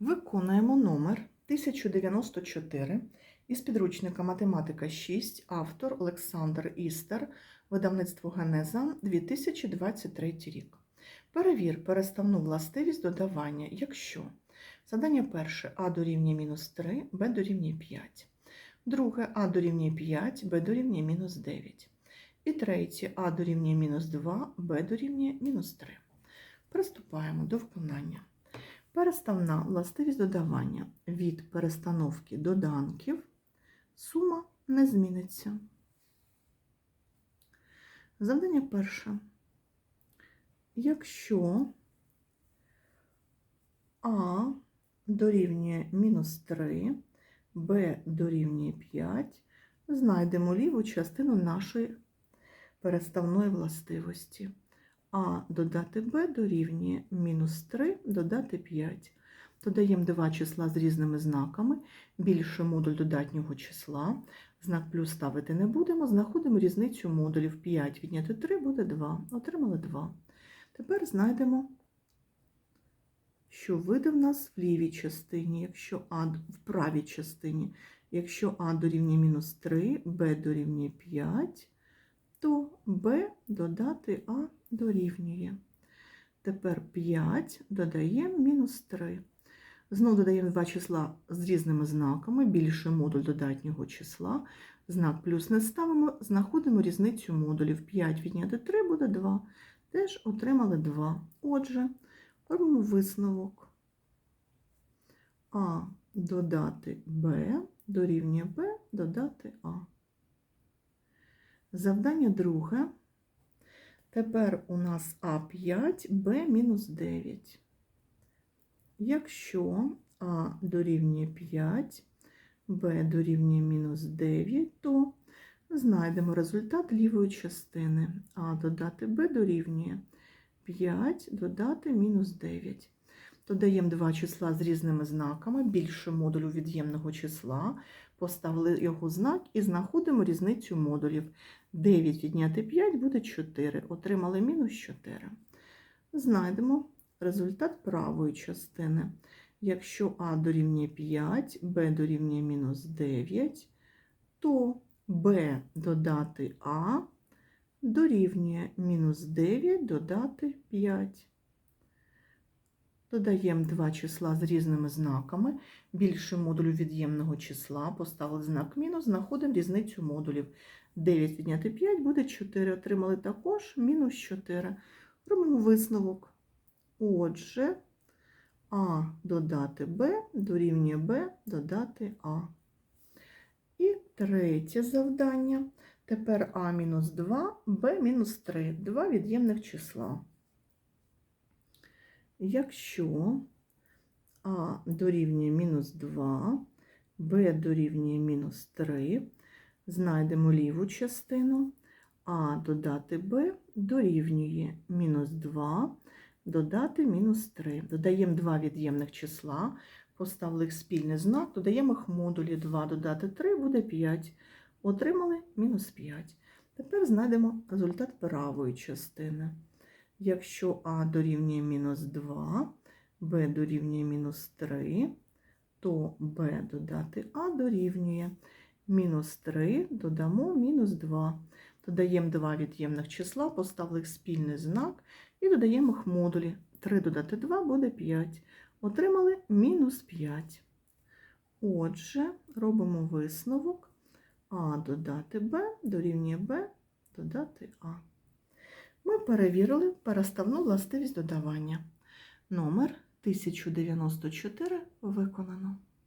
Виконуємо номер 1094 із підручника Математика 6, автор Олександр Істер, видавництво Генеза 2023 рік. Перевір переставну властивість додавання, якщо задання перше а дорівнює мінус 3, б дорівнює 5. Друге а дорівнює 5, б дорівнює мінус 9. І третє а дорівнює мінус 2, б дорівнює мінус 3. Приступаємо до виконання. Переставна властивість додавання від перестановки доданків сума не зміниться. Завдання перше. Якщо А дорівнює мінус 3, Б дорівнює 5, знайдемо ліву частину нашої переставної властивості. А додати b дорівнює мінус 3 додати 5. Додаємо два числа з різними знаками, більше модуль додатнього числа. Знак плюс ставити не будемо, знаходимо різницю модулів. 5 відняти 3 буде 2. Отримали 2. Тепер знайдемо, що вийде в нас в лівій частині, якщо А в правій частині. Якщо А дорівнює мінус 3, Б дорівнює 5, то Б додати А дорівнює. Тепер 5 додаємо мінус 3. Знову додаємо два числа з різними знаками, більше модуль додатнього числа. Знак плюс не ставимо, знаходимо різницю модулів. 5 відняти 3 буде 2. Теж отримали 2. Отже, робимо висновок. А додати Б дорівнює Б додати А. Завдання друге. Тепер у нас А5, Б мінус 9. Якщо А дорівнює 5, Б дорівнює мінус 9, то знайдемо результат лівої частини. А додати Б дорівнює 5, додати мінус 9. Додаємо два числа з різними знаками, більше модулю від'ємного числа, поставили його знак і знаходимо різницю модулів. 9 відняти 5 буде 4. Отримали мінус 4. Знайдемо результат правої частини. Якщо А дорівнює 5, Б дорівнює мінус 9, то Б додати А дорівнює мінус 9 додати 5. Додаємо два числа з різними знаками. Більше модулю від'ємного числа. Поставили знак мінус, знаходимо різницю модулів. 9 відняти 5 буде 4. Отримали також мінус 4. Робимо висновок. Отже, А додати Б дорівнює Б додати А. І третє завдання. Тепер А мінус 2, Б мінус 3. Два від'ємних числа. Якщо А дорівнює мінус 2, Б дорівнює мінус 3, знайдемо ліву частину, А додати Б дорівнює мінус 2, додати мінус 3. Додаємо два від'ємних числа, поставили їх спільний знак, додаємо їх модулі 2 додати 3 буде 5. Отримали мінус 5. Тепер знайдемо результат правої частини. Якщо А дорівнює мінус 2, Б дорівнює мінус 3, то Б додати А дорівнює мінус 3, додамо мінус 2. Додаємо два від'ємних числа, поставили спільний знак і додаємо їх модулі. 3 додати 2 буде 5. Отримали мінус 5. Отже, робимо висновок. А додати Б дорівнює Б додати А. Перевірили переставну властивість додавання. Номер 1094 виконано.